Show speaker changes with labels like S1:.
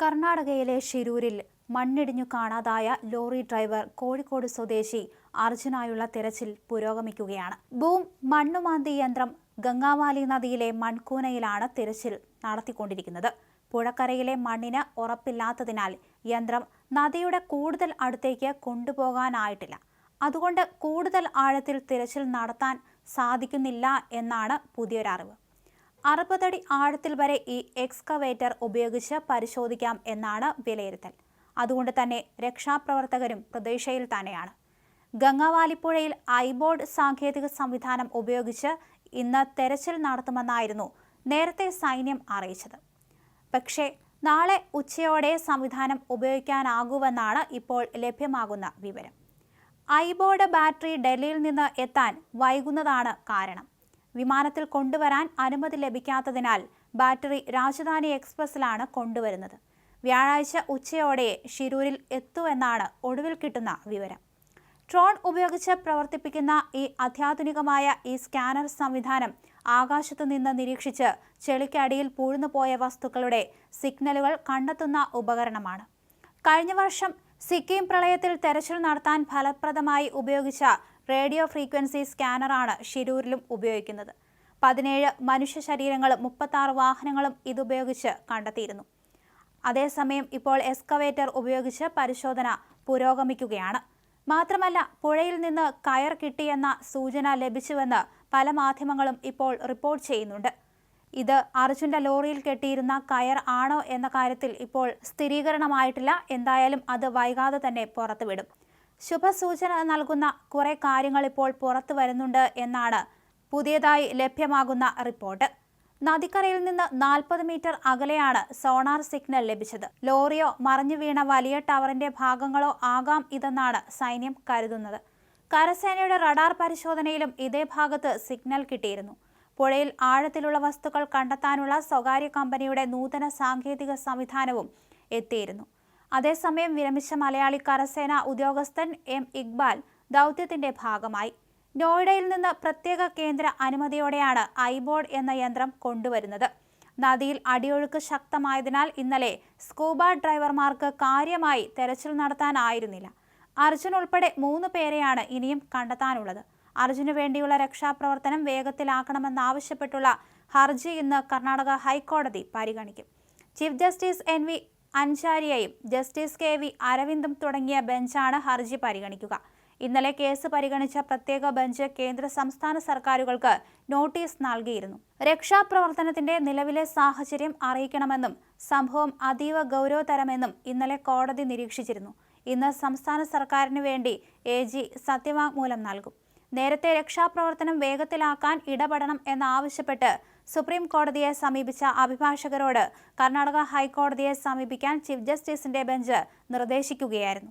S1: കർണാടകയിലെ ഷിരൂരിൽ മണ്ണിടിഞ്ഞു കാണാതായ lorry driver Kozhikode സ്വദേശി അർജുനായുള്ള തിരച്ചിൽ പുരോഗമിക്കുകയാണ്. ബൂം മണ്ണുമാന്തി യന്ത്രം ഗംഗാവാലി നദിയിലെ മൺകൂനയിലാണ് തിരച്ചിൽ നടത്തിക്കൊണ്ടിരിക്കുന്നത്. പുഴക്കരയിലെ മണ്ണിന് ഉറപ്പില്ലാത്തതിനാൽ യന്ത്രം നദിയുടെ കൂടുതൽ അടുത്തേക്ക് കൊണ്ടുപോകാനായിട്ടില്ല. അതുകൊണ്ട് കൂടുതൽ ആഴത്തിൽ തിരച്ചിൽ നടത്താൻ സാധിക്കുന്നില്ല എന്നാണ് പുതിയൊരറിവ്. അറുപതടി ആഴത്തിൽ വരെ ഈ എക്സ്കവേറ്റർ ഉപയോഗിച്ച് പരിശോധിക്കാം എന്നാണ് വിലയിരുത്തൽ. അതുകൊണ്ട് തന്നെ രക്ഷാപ്രവർത്തകരും പ്രതീക്ഷയിൽ തന്നെയാണ്. ഗംഗാവാലിപ്പുഴയിൽ ഐബോർഡ് സാങ്കേതിക സംവിധാനം ഉപയോഗിച്ച് ഇന്ന് തെരച്ചിൽ നടത്തുമെന്നായിരുന്നു നേരത്തെ സൈന്യം അറിയിച്ചത്. പക്ഷേ നാളെ ഉച്ചയോടെ സംവിധാനം ഉപയോഗിക്കാനാകുമെന്നാണ് ഇപ്പോൾ ലഭ്യമാകുന്ന വിവരം. ഐബോർഡ് ബാറ്ററി ഡൽഹിയിൽ നിന്ന് എത്താൻ വൈകുന്നതാണ് കാരണം. വിമാനത്തിൽ കൊണ്ടുവരാൻ അനുമതി ലഭിക്കാത്തതിനാൽ ബാറ്ററി രാജധാനി എക്സ്പ്രസിലാണ് കൊണ്ടുവരുന്നത്. വ്യാഴാഴ്ച ഉച്ചയോടെ ഷിരൂരിൽ എത്തുമെന്നാണ് ഒടുവിൽ കിട്ടുന്ന വിവരം. ഡ്രോൺ ഉപയോഗിച്ച് പ്രവർത്തിപ്പിക്കുന്ന ഈ അത്യാധുനികമായ ഈ സ്കാനർ സംവിധാനം ആകാശത്തു നിന്ന് നിരീക്ഷിച്ച് ചെളിക്കടിയിൽ പൂഴ്ന്നുപോയ വസ്തുക്കളുടെ സിഗ്നലുകൾ കണ്ടെത്തുന്ന ഉപകരണമാണ്. കഴിഞ്ഞ വർഷം സിക്കിം പ്രളയത്തിൽ തെരച്ചിൽ നടത്താൻ ഫലപ്രദമായി ഉപയോഗിച്ച റേഡിയോ ഫ്രീക്വൻസി സ്കാനറാണ് ഷിരൂരിലും ഉപയോഗിക്കുന്നത്. പതിനേഴ് മനുഷ്യ ശരീരങ്ങളും മുപ്പത്താറ് വാഹനങ്ങളും ഇതുപയോഗിച്ച് കണ്ടെത്തിയിരുന്നു. അതേസമയം ഇപ്പോൾ എക്സ്കവേറ്റർ ഉപയോഗിച്ച് പരിശോധന പുരോഗമിക്കുകയാണ്. മാത്രമല്ല പുഴയിൽ നിന്ന് കയർ കിട്ടിയെന്ന സൂചന ലഭിച്ചുവെന്ന് പല മാധ്യമങ്ങളും ഇപ്പോൾ റിപ്പോർട്ട് ചെയ്യുന്നുണ്ട്. ഇത് അർജുന്റെ ലോറിയിൽ കെട്ടിയിരുന്ന കയർ ആണോ എന്ന കാര്യത്തിൽ ഇപ്പോൾ സ്ഥിരീകരണമായിട്ടില്ല. എന്തായാലും അത് വൈകാതെ തന്നെ പുറത്തുവിടും. ശുഭസൂചന നൽകുന്ന കുറെ കാര്യങ്ങൾ ഇപ്പോൾ പുറത്തു വരുന്നുണ്ട് എന്നാണ് പുതിയതായി ലഭ്യമാകുന്ന റിപ്പോർട്ട്. നദിക്കരയിൽ നിന്ന് നാൽപ്പത് മീറ്റർ അകലെയാണ് സോണാർ സിഗ്നൽ ലഭിച്ചത്. ലോറിയോ മറിഞ്ഞു വീണ വലിയ ടവറിന്റെ ഭാഗങ്ങളോ ആകാം ഇതെന്നാണ് സൈന്യം കരുതുന്നത്. കരസേനയുടെ റഡാർ പരിശോധനയിലും ഇതേ ഭാഗത്ത് സിഗ്നൽ കിട്ടിയിരുന്നു. പുഴയിൽ ആഴത്തിലുള്ള വസ്തുക്കൾ കണ്ടെത്താനുള്ള സ്വകാര്യ കമ്പനിയുടെ നൂതന സാങ്കേതിക സംവിധാനവും എത്തിയിരുന്നു. അതേസമയം വിരമിച്ച മലയാളി കരസേന ഉദ്യോഗസ്ഥൻ എം ഇക്ബാൽ ദൗത്യത്തിന്റെ ഭാഗമായി. നോയിഡയിൽ നിന്ന് പ്രത്യേക കേന്ദ്ര അനുമതിയോടെയാണ് ഐബോർഡ് എന്ന യന്ത്രം കൊണ്ടുവരുന്നത്. നദിയിൽ അടിയൊഴുക്ക് ശക്തമായതിനാൽ ഇന്നലെ സ്കൂബ ഡ്രൈവർമാർക്ക് കാര്യമായി തെരച്ചിൽ നടത്താനായിരുന്നില്ല. അർജുൻ ഉൾപ്പെടെ മൂന്ന് പേരെയാണ് ഇനിയും കണ്ടെത്താനുള്ളത്. അർജുനു വേണ്ടിയുള്ള രക്ഷാപ്രവർത്തനം വേഗത്തിലാക്കണമെന്നാവശ്യപ്പെട്ടുള്ള ഹർജി ഇന്ന് കർണാടക ഹൈക്കോടതി പരിഗണിക്കും. ചീഫ് ജസ്റ്റിസ് എൻ വി അൻചാരിയയും ജസ്റ്റിസ് കെ വി അരവിന്ദും തുടങ്ങിയ ബെഞ്ചാണ് ഹർജി പരിഗണിക്കുക. ഇന്നലെ കേസ് പരിഗണിച്ച പ്രത്യേക ബെഞ്ച് കേന്ദ്ര സംസ്ഥാന സർക്കാരുകൾക്ക് നോട്ടീസ് നൽകിയിരുന്നു. രക്ഷാപ്രവർത്തനത്തിന്റെ നിലവിലെ സാഹചര്യം അറിയിക്കണമെന്നും സംഭവം അതീവ ഗൗരവതരമെന്നും ഇന്നലെ കോടതി നിരീക്ഷിച്ചിരുന്നു. ഇന്ന് സംസ്ഥാന സർക്കാരിന് വേണ്ടി എ സത്യവാങ്മൂലം നൽകും. നേരത്തെ രക്ഷാപ്രവർത്തനം വേഗത്തിലാക്കാൻ ഇടപെടണം എന്നാവശ്യപ്പെട്ട് സുപ്രീം കോടതിയെ സമീപിച്ച അഭിഭാഷകരോട് കർണാടക ഹൈക്കോടതിയെ സമീപിക്കാൻ ചീഫ് ജസ്റ്റിസിന്റെ ബെഞ്ച് നിർദ്ദേശിക്കുകയായിരുന്നു.